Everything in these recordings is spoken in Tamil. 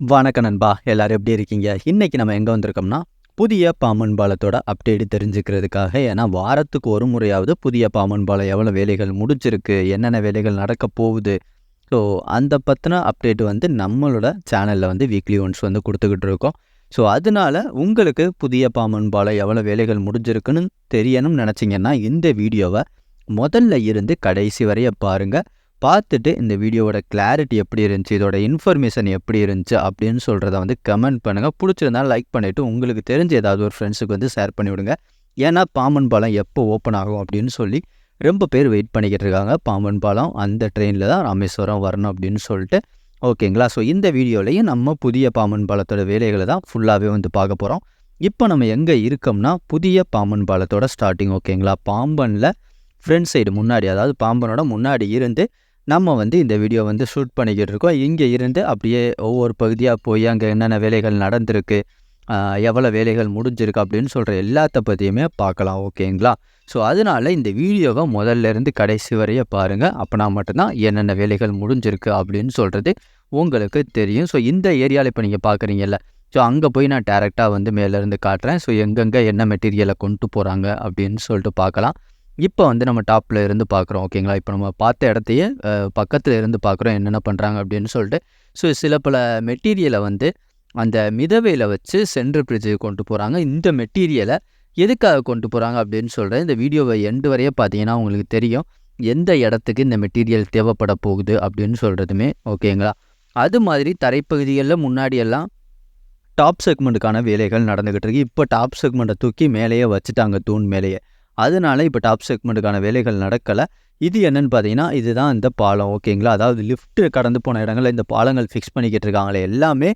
வணக்கம் நண்பா. எல்லாரும் எப்படி இருக்கீங்க? இன்னைக்கு நம்ம எங்கே வந்திருக்கோம்னா புதிய பாமன் பாலத்தோட அப்டேட் தெரிஞ்சுக்கிறதுக்காக ஏன்னா வாரத்துக்கு ஒரு முறையாவது புதிய பாம்பன் பாலம் எவ்வளோ வேலைகள் முடிச்சிருக்கு என்னென்ன வேலைகள் நடக்க போகுது. ஸோ அந்த பற்றின அப்டேட் வந்து நம்மளோட சேனலில் வந்து வீக்லி ஒன்ஸ் வந்து கொடுத்துக்கிட்டு இருக்கோம். ஸோ அதனால உங்களுக்கு புதிய பாம்பன் பாலம் எவ்வளோ வேலைகள் முடிஞ்சிருக்குன்னு தெரியணும்னு நினச்சிங்கன்னா இந்த வீடியோவை முதல்ல இருந்து கடைசி வரைய பாருங்கள் பார்த்துட்டு இந்த வீடியோவோட கிளாரிட்டி எப்படி இருந்துச்சு இதோட இன்ஃபர்மேஷன் எப்படி இருந்துச்சு அப்படின்னு சொல்கிறத வந்து கமெண்ட் பண்ணுங்கள் பிடிச்சிருந்தா லைக் பண்ணிவிட்டு உங்களுக்கு தெரிஞ்ச ஏதாவது ஒரு ஃப்ரெண்ட்ஸுக்கு வந்து ஷேர் பண்ணிவிடுங்க ஏன்னா பாம்பன் பாலம் எப்போ ஓப்பன் ஆகும் அப்படின்னு சொல்லி ரொம்ப பேர் வெயிட் பண்ணிக்கிட்டு இருக்காங்க. பாம்பன் பாலம் அந்த ட்ரெயினில் தான் ராமேஸ்வரம் வரணும் அப்படின்னு சொல்லிட்டு. ஓகேங்களா ஸோ இந்த வீடியோலையும் நம்ம புதிய பாம்பன் பாலத்தோட வேலைகளை தான் ஃபுல்லாகவே வந்து பார்க்க போகிறோம் இப்போ நம்ம எங்கே இருக்கோம்னா புதிய பாம்பன் பாலத்தோட ஸ்டார்டிங் ஓகேங்களா பாம்பனில் ஃப்ரண்ட் சைடு முன்னாடி அதாவது பாம்பனோட முன்னாடி இருந்து நம்ம வந்து இந்த வீடியோ வந்து ஷூட் பண்ணிக்கிட்டு இருக்கோம். இங்கே இருந்து அப்படியே ஒவ்வொரு பகுதியாக போய் அங்கே என்னென்ன வேலைகள் நடந்திருக்கு எவ்வளோ வேலைகள் முடிஞ்சிருக்கு அப்படின்னு சொல்கிற எல்லாத்த பற்றியுமே பார்க்கலாம் ஓகேங்களா? ஸோ அதனால் இந்த வீடியோவை முதல்ல இருந்து கடைசி வரைய பாருங்கள் அப்போனா மட்டும்தான் என்னென்ன வேலைகள் முடிஞ்சிருக்கு அப்படின்னு சொல்கிறது உங்களுக்கு தெரியும். ஸோ இந்த ஏரியாவில் இப்போ நீங்கள் பார்க்குறீங்கல்ல. ஸோ அங்கே போய் நான் டேரெக்டாக வந்து மேலேருந்து காட்டுறேன். ஸோ எங்கெங்கே என்ன மெட்டீரியலை கொண்டு போகிறாங்க அப்படின்னு சொல்லிட்டு பார்க்கலாம். இப்போ வந்து நம்ம டாப்பில் இருந்து பார்க்குறோம் ஓகேங்களா இப்போ நம்ம பார்த்த இடத்தையே பக்கத்தில் இருந்து பார்க்குறோம் என்னென்ன பண்ணுறாங்க அப்படின்னு சொல்லிட்டு. ஸோ சில பல மெட்டீரியலை வந்து அந்த மிதவையில் வச்சு சென்ட்ரல் பிரிட்ஜுக்கு கொண்டு போகிறாங்க இந்த மெட்டீரியலை எதுக்காக கொண்டு போகிறாங்க அப்படின்னு சொல்கிறேன் இந்த வீடியோவை எண்டு வரையே பார்த்தீங்கன்னா உங்களுக்கு தெரியும். எந்த இடத்துக்கு இந்த மெட்டீரியல் தேவைப்பட போகுது அப்படின்னு சொல்கிறதுமே ஓகேங்களா அது மாதிரி தரைப்பகுதிகளில் முன்னாடியெல்லாம் டாப் செக்மெண்ட்டுக்கான வேலைகள் நடந்துக்கிட்டு இருக்கு. இப்போ டாப் செக்மெண்ட்டை தூக்கி மேலேயே வச்சுட்டாங்க தூண் மேலேயே. அதனால இப்போ டாப் செக்மெண்ட்டுக்கான வேலைகள் நடக்கலை. இது என்னென்னு பார்த்தீங்கன்னா இதுதான் இந்த பாலம் ஓகேங்களா அதாவது லிஃப்ட்டு கடந்து போன இடங்களில் இந்த பாலங்கள் ஃபிக்ஸ் பண்ணிக்கிட்டு இருக்காங்களே. எல்லாமே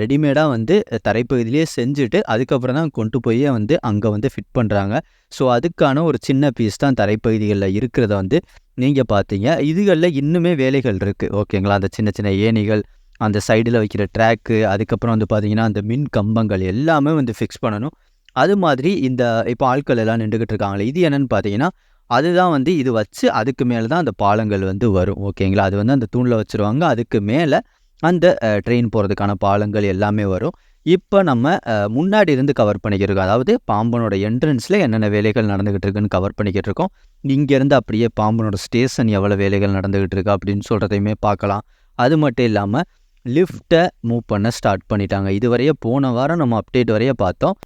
ரெடிமேடாக வந்து தரைப்பகுதியிலேயே செஞ்சுட்டு அதுக்கப்புறம் தான் கொண்டு போய் வந்து அங்கே வந்து ஃபிட் பண்ணுறாங்க ஸோ அதுக்கான ஒரு சின்ன பீஸ் தான் தரைப்பகுதிகளில் இருக்கிறத வந்து நீங்கள் பார்த்தீங்க இதுகளில் இன்னுமே வேலைகள் இருக்குது ஓகேங்களா அந்த சின்ன சின்ன ஏணிகள் அந்த சைடில் வைக்கிற ட்ராக்கு அதுக்கப்புறம் வந்து பார்த்திங்கன்னா அந்த மின் கம்பங்கள் எல்லாமே வந்து ஃபிக்ஸ் பண்ணணும். அது மாதிரி இந்த இப்போ ஆட்கள் எல்லாம் நின்றுக்கிட்டு இருக்காங்களே இது என்னன்னு பார்த்தீங்கன்னா அதுதான் வந்து இது வச்சு அதுக்கு மேலே தான் அந்த பாலங்கள் வந்து வரும் ஓகேங்களா? அது வந்து அந்த தூணில் வச்சுருவாங்க அதுக்கு மேலே அந்த ட்ரெயின் போகிறதுக்கான பாலங்கள் எல்லாமே வரும். இப்போ நம்ம முன்னாடி இருந்து கவர் பண்ணிக்கிட்டு இருக்கோம் அதாவது பாம்பனோட என்ட்ரன்ஸில் என்னென்ன வேலைகள் நடந்துக்கிட்டு இருக்குன்னு கவர் பண்ணிக்கிட்டு இருக்கோம் இங்கேருந்து அப்படியே பாம்பனோட ஸ்டேஷன் எவ்வளோ வேலைகள் நடந்துக்கிட்டு இருக்கு அப்படின்னு சொல்கிறதையுமே பார்க்கலாம். அது மட்டும் இல்லாமல் லிஃப்ட்டை மூவ் பண்ண ஸ்டார்ட் பண்ணிட்டாங்க. இதுவரையே போன வாரம் நம்ம அப்டேட் வரைய பார்த்தோம்.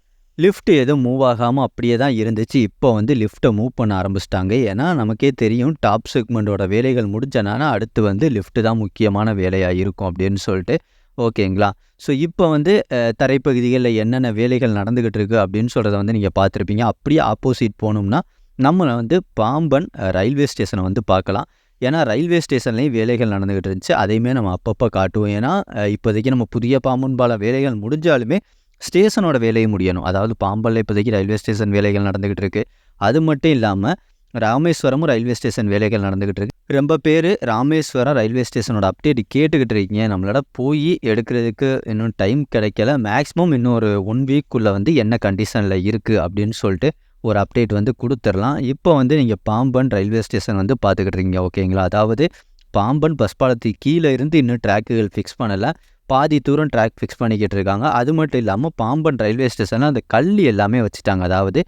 லிஃப்ட் எதுவும் மூவ் ஆகாமல் அப்படியே தான் இருந்துச்சு. இப்போ வந்து லிஃப்ட்டை மூவ் பண்ண ஆரம்பிச்சிட்டாங்க. ஏன்னா நமக்கே தெரியும் டாப் செக்மெண்ட்டோட வேலைகள் முடிஞ்சனால அடுத்து வந்து லிஃப்ட்டு தான் முக்கியமான வேலையாக இருக்கும் அப்படின்னு சொல்லிட்டு. ஓகேங்களா? ஸோ இப்போ வந்து தரைப்பகுதிகளில் என்னென்ன வேலைகள் நடந்துக்கிட்டு இருக்கு அப்படின்னு சொல்கிறத வந்து நீங்கள் பார்த்துருப்பீங்க. அப்படியே ஆப்போசிட் போகணும்னா நம்ம வந்து பாம்பன் ரயில்வே ஸ்டேஷனை வந்து பார்க்கலாம். ஏன்னா ரயில்வே ஸ்டேஷன்லேயும் வேலைகள் நடந்துக்கிட்டு இருந்துச்சு. அதையுமே நம்ம அப்பப்போ காட்டுவோம். ஏன்னா இப்போதைக்கு நம்ம புதிய பாம்பன் பால வேலைகள் முடிஞ்சாலுமே ஸ்டேஷனோட வேலையை முடியணும். அதாவது பாம்பல்ல இப்போதைக்கு ரயில்வே ஸ்டேஷன் வேலைகள் நடந்துக்கிட்டு இருக்கு. அது மட்டும் இல்லாமல் ராமேஸ்வரமும் ரயில்வே ஸ்டேஷன் வேலைகள் நடந்துக்கிட்டு இருக்கு. ரொம்ப பேர் ராமேஸ்வரம் ரயில்வே ஸ்டேஷனோட அப்டேட் கேட்டுக்கிட்டு இருக்கீங்க. நம்மளோட போய் எடுக்கிறதுக்கு இன்னும் டைம் கிடைக்கல. மேக்ஸிமம் இன்னும் ஒரு ஒன் வீக்குள்ளே வந்து என்ன கண்டிஷனில் இருக்குது அப்படின்னு சொல்லிட்டு ஒரு அப்டேட் வந்து கொடுத்துடலாம். இப்போ வந்து நீங்கள் பாம்பன் ரயில்வே ஸ்டேஷன் வந்து பார்த்துக்கிட்டு இருக்கீங்க. ஓகேங்களா? அதாவது பாம்பன் பஸ் பாலத்துக்கு கீழே இருந்து இன்னும் ட்ராக்குகள் ஃபிக்ஸ் பண்ணலை. பாதி தூரம் ட்ராக் ஃபிக்ஸ் பண்ணிக்கிட்டு இருக்காங்க அது மட்டும் இல்லாமல் பாம்பன் ரயில்வே ஸ்டேஷனில் அந்த கல் எல்லாமே வச்சுட்டாங்க. அதாவது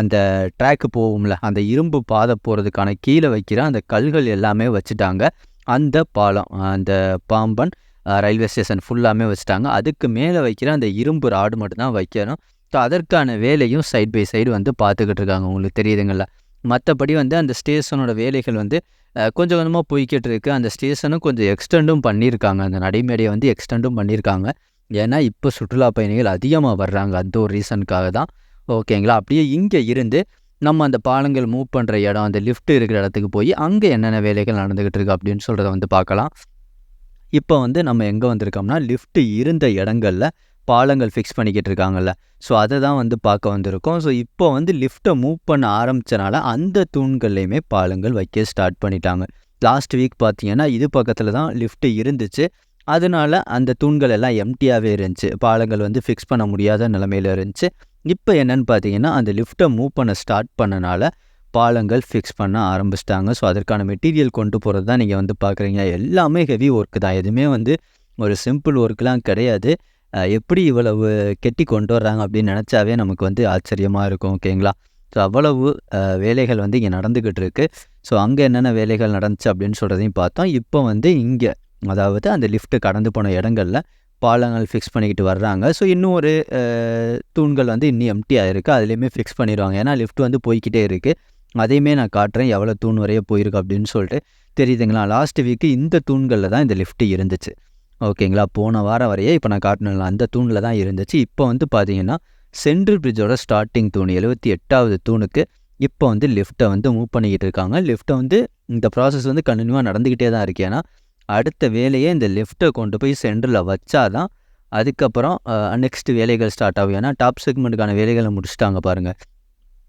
அந்த ட்ராக்கு போகும்ல அந்த இரும்பு பாதை போகிறதுக்கான கீழே வைக்கிற அந்த கல்கள் எல்லாமே வச்சுட்டாங்க. அந்த பாலம் அந்த பாம்பன் ரயில்வே ஸ்டேஷன் ஃபுல்லாமே வச்சுட்டாங்க. அதுக்கு மேலே வைக்கிற அந்த இரும்பு ராடு மட்டும்தான் வைக்கணும். ஸோ அதற்கான வேலையும் சைட் பை சைடு வந்து பார்த்துக்கிட்டு இருக்காங்க உங்களுக்கு தெரியுதுங்களா மற்றபடி வந்து அந்த ஸ்டேஷனோட வேலைகள் வந்து கொஞ்சம் கொஞ்சமாக போய்கிட்டு இருக்கு அந்த ஸ்டேஷனும் கொஞ்சம் எக்ஸ்டெண்டும் பண்ணியிருக்காங்க அந்த நடைமேடையை வந்து எக்ஸ்டெண்டும் பண்ணியிருக்காங்க ஏன்னா இப்போ சுற்றுலா பயணிகள் அதிகமாக வர்றாங்க. அந்த ஒரு ரீசனுக்காக தான். ஓகேங்களா? அப்படியே இங்கே இருந்து நம்ம அந்த பாலங்கள் மூவ் பண்ணுற இடம் அந்த லிஃப்ட் இருக்கிற இடத்துக்கு போய் அங்கே என்னென்ன வேலைகள் நடந்துக்கிட்டு இருக்கு அப்படின்னு சொல்கிறத வந்து பார்க்கலாம். இப்போ வந்து நம்ம எங்கே வந்திருக்கோம்னா லிஃப்ட் இருந்த இடங்கள்ல பாலங்கள் ஃபிக்ஸ் பண்ணிக்கிட்டு இருக்காங்கல்ல ஸோ அதை தான் வந்து பார்க்க வந்திருக்கோம். ஸோ இப்போ வந்து லிஃப்ட்டை மூவ் பண்ண ஆரம்பித்தனால அந்த தூண்கள்லையுமே பாலங்கள் வைக்க ஸ்டார்ட் பண்ணிட்டாங்க. லாஸ்ட் வீக் பார்த்தீங்கன்னா இது பக்கத்தில் தான் லிஃப்ட்டு இருந்துச்சு. அதனால் அந்த தூண்கள் எல்லாம் எம்டியாகவே இருந்துச்சு. பாலங்கள் வந்து ஃபிக்ஸ் பண்ண முடியாத நிலமையில இருந்துச்சு. இப்போ என்னன்னு பார்த்தீங்கன்னா அந்த லிஃப்ட்டை மூவ் பண்ண ஸ்டார்ட் பண்ணனால பாலங்கள் ஃபிக்ஸ் பண்ண ஆரம்பிச்சிட்டாங்க. ஸோ அதற்கான மெட்டீரியல் கொண்டு போகிறது தான் நீங்கள் வந்து பார்க்குறீங்க. எல்லாமே ஹெவி ஒர்க்கு தான். எதுவுமே வந்து ஒரு சிம்பிள் ஒர்க்லாம் கிடையாது. எப்படி இவ்வளவு கெட்டி கொண்டு வர்றாங்க அப்படின்னு நினச்சாவே நமக்கு வந்து ஆச்சரியமாக இருக்கும் ஓகேங்களா? ஸோ அவ்வளவு வேலைகள் வந்து இங்கே நடந்துக்கிட்டு இருக்குது ஸோ அங்கே என்னென்ன வேலைகள் நடந்துச்சு அப்படின்னு சொல்கிறதையும் பார்த்தோம். இப்போ வந்து இங்கே அதாவது அந்த லிஃப்ட்டு கடந்து போன இடங்கள்ல பாலங்கள் ஃபிக்ஸ் பண்ணிக்கிட்டு வர்றாங்க. ஸோ இன்னும் ஒரு தூண்கள் வந்து இன்னும் எம்டி இருக்குது அதுலேயுமே ஃபிக்ஸ் பண்ணிடுவாங்க. ஏன்னா லிஃப்ட் வந்து போய்க்கிட்டே இருக்குது அதையுமே நான் காட்டுறேன். எவ்வளோ தூண் வரைய போயிருக்கு அப்படின்னு சொல்லிட்டு. தெரியுதுங்களா? லாஸ்ட் வீக்கு இந்த தூண்களில் தான் இந்த லிஃப்ட்டு இருந்துச்சு. ஓகேங்களா? போன வாரம் வரையே இப்போ நான் காட்டினல அந்த தூணில் தான் இருந்துச்சு. இப்போ வந்து பார்த்தீங்கன்னா சென்ட்ரல் பிரிட்ஜோட ஸ்டார்டிங் தூண் எழுபத்தி எட்டாவது தூணுக்கு இப்போ வந்து லிஃப்ட்டை வந்து மூவ் பண்ணிக்கிட்டு இருக்காங்க. லிஃப்ட்டை வந்து இந்த ப்ராசஸ் வந்து கண்டினியூவாக நடந்துக்கிட்டே தான் இருக்கு. ஏன்னா அடுத்த வேலையை இந்த லிஃப்ட்டை கொண்டு போய் சென்டரில் வச்சாதான் அதுக்கப்புறம் நெக்ஸ்ட் வேலைகள் ஸ்டார்ட் ஆகும். ஏன்னா டாப் செக்மெண்ட்டுக்கான வேலைகளை முடிச்சிட்டாங்க பாருங்கள்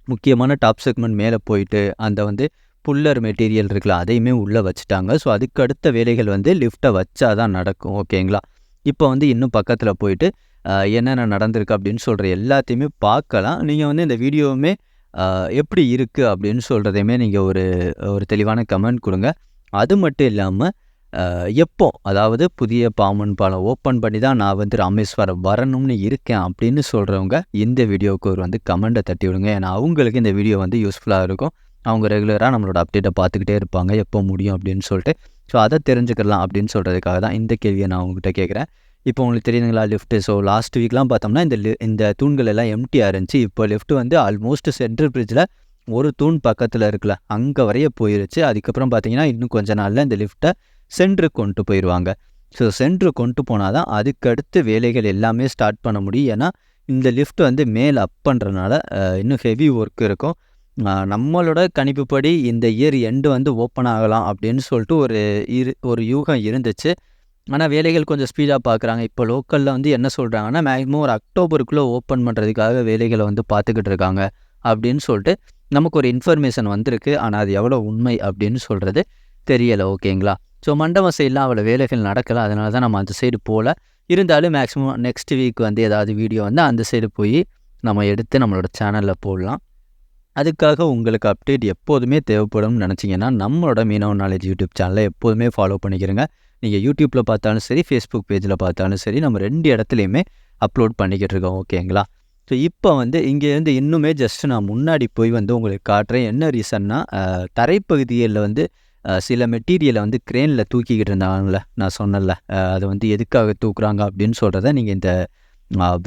முக்கியமான டாப் செக்மெண்ட் மேலே போயிட்டு அந்த வந்து புல்லர் மெட்டீரியல் இருக்குல்ல அதையுமே உள்ளே வச்சுட்டாங்க. ஸோ அதுக்கு அடுத்த வேலைகள் வந்து லிஃப்ட்டை வச்சா தான் நடக்கும் ஓகேங்களா? இப்போ வந்து இன்னும் பக்கத்தில் போயிட்டு என்னென்ன நடந்திருக்கு அப்படின்னு சொல்கிற எல்லாத்தையுமே பார்க்கலாம். நீங்கள் வந்து இந்த வீடியோவுமே எப்படி இருக்குது அப்படின்னு சொல்கிறதையுமே நீங்கள் ஒரு ஒரு தெளிவான கமெண்ட் கொடுங்க. அது மட்டும் இல்லாமல் எப்போ அதாவது புதிய பாம்பன் பாலம் ஓப்பன் பண்ணி தான் நான் வந்து ராமேஸ்வரம் வரணும்னு இருக்கேன் அப்படின்னு சொல்கிறவங்க இந்த வீடியோவுக்கு ஒரு வந்து கமெண்ட்டை தட்டி விடுங்க. ஏன்னா அவங்களுக்கு இந்த வீடியோ வந்து யூஸ்ஃபுல்லாக இருக்கும். அவங்க ரெகுலராக நம்மளோட அப்டேட்டை பார்த்துக்கிட்டே இருப்பாங்க. எப்போ முடியும் அப்படின்னு சொல்லிட்டு. ஸோ அதை தெரிஞ்சுக்கலாம் அப்படின்னு சொல்கிறதுக்காக தான் இந்த கேள்வியை நான் உங்ககிட்ட கேட்குறேன். இப்போ உங்களுக்கு தெரியுதுங்களா லிஃப்ட்டு ஸோ லாஸ்ட் வீக்லாம் பார்த்தோம்னா இந்த லி இந்த தூண்கள் எல்லாம் எம்டியாக இருந்துச்சு. இப்போ லிஃப்ட் வந்து ஆல்மோஸ்ட் சென்ட்ரல் பிரிட்ஜில் ஒரு தூண் பக்கத்தில் இருக்குல்ல அங்கே வரைய போயிருச்சு. அதுக்கப்புறம் பார்த்தீங்கன்னா இன்னும் கொஞ்ச நாளில் இந்த லிஃப்ட்டை சென்ட்ருக்கு கொண்டு போயிடுவாங்க ஸோ சென்ட்ரு கொண்டு போனால் தான் அதுக்கடுத்து வேலைகள் எல்லாமே ஸ்டார்ட் பண்ண முடியும். ஏன்னா இந்த லிஃப்ட் வந்து மேலே அப் பண்ணுறதுனால இன்னும் ஹெவி ஒர்க் இருக்கும். நம்மளோட கணிப்புப்படி இந்த இயர் எண்டு வந்து ஓப்பன் ஆகலாம் அப்படின்னு சொல்லிட்டு ஒரு இரு ஒரு யூகம் இருந்துச்சு. ஆனால் வேலைகள் கொஞ்சம் ஸ்பீடாக பார்க்குறாங்க இப்போ லோக்கலில் வந்து என்ன சொல்கிறாங்கன்னா மேக்ஸிமம் ஒரு அக்டோபருக்குள்ளே ஓப்பன் பண்ணுறதுக்காக வேலைகளை வந்து பார்த்துக்கிட்டு இருக்காங்க அப்படின்னு சொல்லிட்டு நமக்கு ஒரு இன்ஃபர்மேஷன் வந்திருக்கு. ஆனால் அது எவ்வளோ உண்மை அப்படின்னு சொல்கிறது தெரியலை. ஓகேங்களா? ஸோ மண்டபம் சைடெலாம் அவ்வளோ வேலைகள் நடக்கலை. அதனால தான் நம்ம அந்த சைடு போகல இருந்தாலும் மேக்ஸிமம் நெக்ஸ்ட் வீக் வந்து ஏதாவது வீடியோ வந்து அந்த சைடு போய் நம்ம எடுத்து நம்மளோட சேனலில் போடலாம். அதுக்காக உங்களுக்கு அப்டேட் எப்போதுமே தேவைப்படும்னு நினச்சிங்கன்னா நம்மளோட மீனவ நாலேஜ் யூடியூப் சேனலை எப்போதுமே ஃபாலோ பண்ணிக்கிறங்க. நீங்கள் யூடியூப்பில் பார்த்தாலும் சரி ஃபேஸ்புக் பேஜில் பார்த்தாலும் சரி நம்ம ரெண்டு இடத்துலையுமே அப்லோட் பண்ணிக்கிட்டு இருக்கோம் ஓகேங்களா? ஸோ இப்போ வந்து இங்கேருந்து இன்னுமே ஜஸ்ட் நான் முன்னாடி போய் வந்து உங்களுக்கு காட்டுறேன். என்ன ரீசன்னா தரைப்பகுதியில் வந்து சில மெட்டீரியலை வந்து க்ரேனில் தூக்கிக்கிட்டு இருந்தாங்கல்ல நான் சொன்னல அதை வந்து எதுக்காக தூக்குறாங்க அப்படின்னு சொல்கிறத நீங்கள் இந்த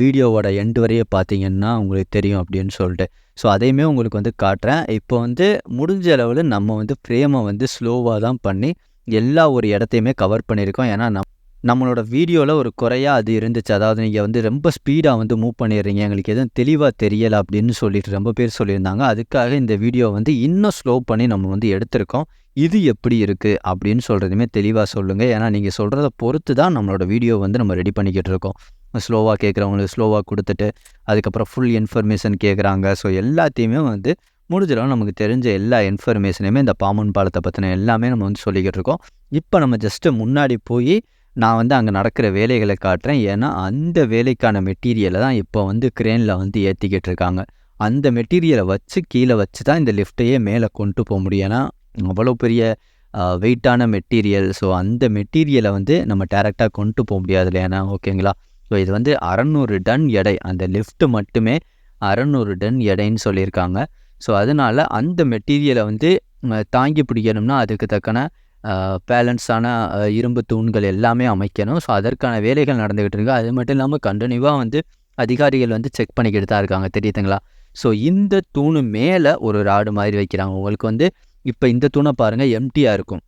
வீடியோவோட எண்டு வரையே பார்த்தீங்கன்னா உங்களுக்கு தெரியும் அப்படின்னு சொல்லிட்டு. ஸோ அதையுமே உங்களுக்கு வந்து காட்டுறேன். இப்போ வந்து முடிஞ்ச அளவில் நம்ம வந்து ஃப்ரேமை வந்து ஸ்லோவாக தான் பண்ணி எல்லா ஒரு இடத்தையுமே கவர் பண்ணியிருக்கோம். ஏன்னா நம் நம்மளோட வீடியோவில் ஒரு குறையாக அது இருந்துச்சு. அதாவது நீங்கள் வந்து ரொம்ப ஸ்பீடாக வந்து மூவ் பண்ணிடுறீங்க. எங்களுக்கு எதுவும் தெளிவாக தெரியலை அப்படின்னு சொல்லிட்டு ரொம்ப பேர் சொல்லியிருந்தாங்க. அதுக்காக இந்த வீடியோ வந்து இன்னும் ஸ்லோ பண்ணி நம்ம வந்து எடுத்திருக்கோம். இது எப்படி இருக்குது அப்படின்னு சொல்கிறதுமே தெளிவாக சொல்லுங்கள் ஏன்னா நீங்கள் சொல்கிறத பொறுத்து தான் நம்மளோட வீடியோ வந்து நம்ம ரெடி பண்ணிக்கிட்டு இருக்கோம். ஸ்லோவாக கேட்குறவங்களுக்கு ஸ்லோவாக கொடுத்துட்டு அதுக்கப்புறம் ஃபுல் இன்ஃபர்மேஷன் கேட்குறாங்க ஸோ எல்லாத்தையுமே வந்து முடிஞ்சளவு நமக்கு தெரிஞ்ச எல்லா இன்ஃபர்மேஷனையுமே இந்த பாம்பன் பாலத்தை பற்றின எல்லாமே நம்ம வந்து சொல்லிக்கிட்டு இருக்கோம். இப்போ நம்ம ஜஸ்ட்டு முன்னாடி போய் நான் வந்து அங்கே நடக்கிற வேலைகளை காட்டுறேன். ஏன்னா அந்த வேலைக்கான மெட்டீரியலை தான் இப்போ வந்து க்ரேனில் வந்து ஏற்றிக்கிட்டு இருக்காங்க. அந்த மெட்டீரியலை வச்சு கீழே வச்சு தான் இந்த லிஃப்ட்டையே மேலே கொண்டு போக முடியும். ஏன்னா அவ்வளோ பெரிய வெயிட்டான மெட்டீரியல் ஸோ அந்த மெட்டீரியலை வந்து நம்ம டேரெக்டாக கொண்டு போக முடியாது இல்லையா? ஓகேங்களா ஸோ இது வந்து அறநூறு டன் எடை. அந்த லிஃப்ட் மட்டுமே அறநூறு டன் எடைன்னு சொல்லியிருக்காங்க. ஸோ அதனால் அந்த மெட்டீரியலை வந்து தாங்கி பிடிக்கணும்னா அதுக்கு தக்கன பேலன்ஸான இரும்பு தூண்கள் எல்லாமே அமைக்கணும். ஸோ அதற்கான வேலைகள் நடந்துக்கிட்டு இருக்கு. அது மட்டும் இல்லாமல் கண்டினியூவாக வந்து அதிகாரிகள் வந்து செக் பண்ணிக்கிட்டு தான் இருக்காங்க. தெரியுதுங்களா? ஸோ இந்த தூணு மேலே ஒரு ராடு மாதிரி வைக்கிறாங்க. உங்களுக்கு வந்து இப்போ இந்த தூணை பாருங்கள் எம்டியாக இருக்கும்.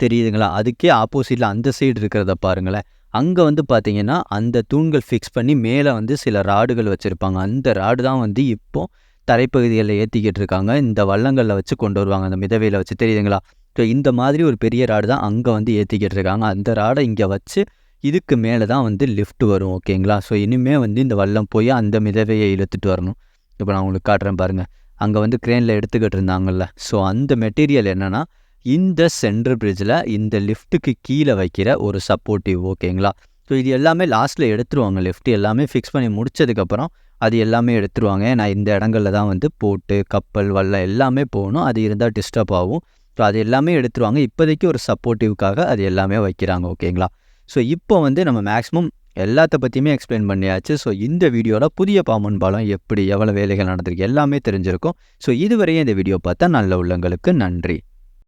தெரியுதுங்களா? அதுக்கே ஆப்போசிட்டில் அந்த சைடு இருக்கிறத பாருங்களேன். அங்கே வந்து பார்த்தீங்கன்னா அந்த தூண்கள் ஃபிக்ஸ் பண்ணி மேலே வந்து சில ராடுகள் வச்சுருப்பாங்க. அந்த ராடு தான் வந்து இப்போது தரைப்பகுதிகளில் ஏற்றிக்கிட்டு இருக்காங்க. இந்த வள்ளங்களில் வச்சு கொண்டு வருவாங்க. அந்த மிதவையில் வச்சு. தெரியுதுங்களா? ஸோ இந்த மாதிரி ஒரு பெரிய ராடு தான் அங்கே வந்து ஏற்றிக்கிட்டு இருக்காங்க. அந்த ராடை இங்கே வச்சு இதுக்கு மேலே தான் வந்து லிஃப்ட் வரும் ஓகேங்களா? ஸோ இனிமேல் வந்து இந்த வல்லம் போய் அந்த மிதவையை இழுத்துட்டு வரணும். இப்போ நான் உங்களுக்கு காட்டுறேன் பாருங்கள் அங்கே வந்து க்ரேனில் எடுத்துக்கிட்டு இருந்தாங்கல்ல. ஸோ அந்த மெட்டீரியல் என்னென்னா இந்த சென்டர் பிரிட்ஜில் இந்த லிஃப்ட்டுக்கு கீழே வைக்கிற ஒரு சப்போர்ட்டிவ் ஓகேங்களா ஸோ இது எல்லாமே லாஸ்ட்டில் எடுத்துருவாங்க. லிஃப்ட் எல்லாமே ஃபிக்ஸ் பண்ணி முடித்ததுக்கப்புறம் அது எல்லாமே எடுத்துருவாங்க. நான் இந்த இடங்களில் தான் வந்து போட்டு கப்பல் வல்லம் எல்லாமே போகணும். அது இருந்தால் டிஸ்டர்ப் ஆகும். ஸோ அது எல்லாமே எடுத்துருவாங்க. இப்போதைக்கு ஒரு சப்போர்ட்டிவ்க்காக அது எல்லாமே வைக்கிறாங்க ஓகேங்களா ஸோ இப்போ வந்து நம்ம மேக்ஸிமம் எல்லாத்த பற்றியுமே எக்ஸ்பிளைன் பண்ணியாச்சு. ஸோ இந்த வீடியோவில் புதிய பாம்பன் பாலம் எப்படி எவ்வளோ வேலைகள் நடந்திருக்கு எல்லாமே தெரிஞ்சிருக்கும். ஸோ இதுவரையும் இந்த வீடியோ பார்த்தா நல்ல உள்ளங்களுக்கு நன்றி.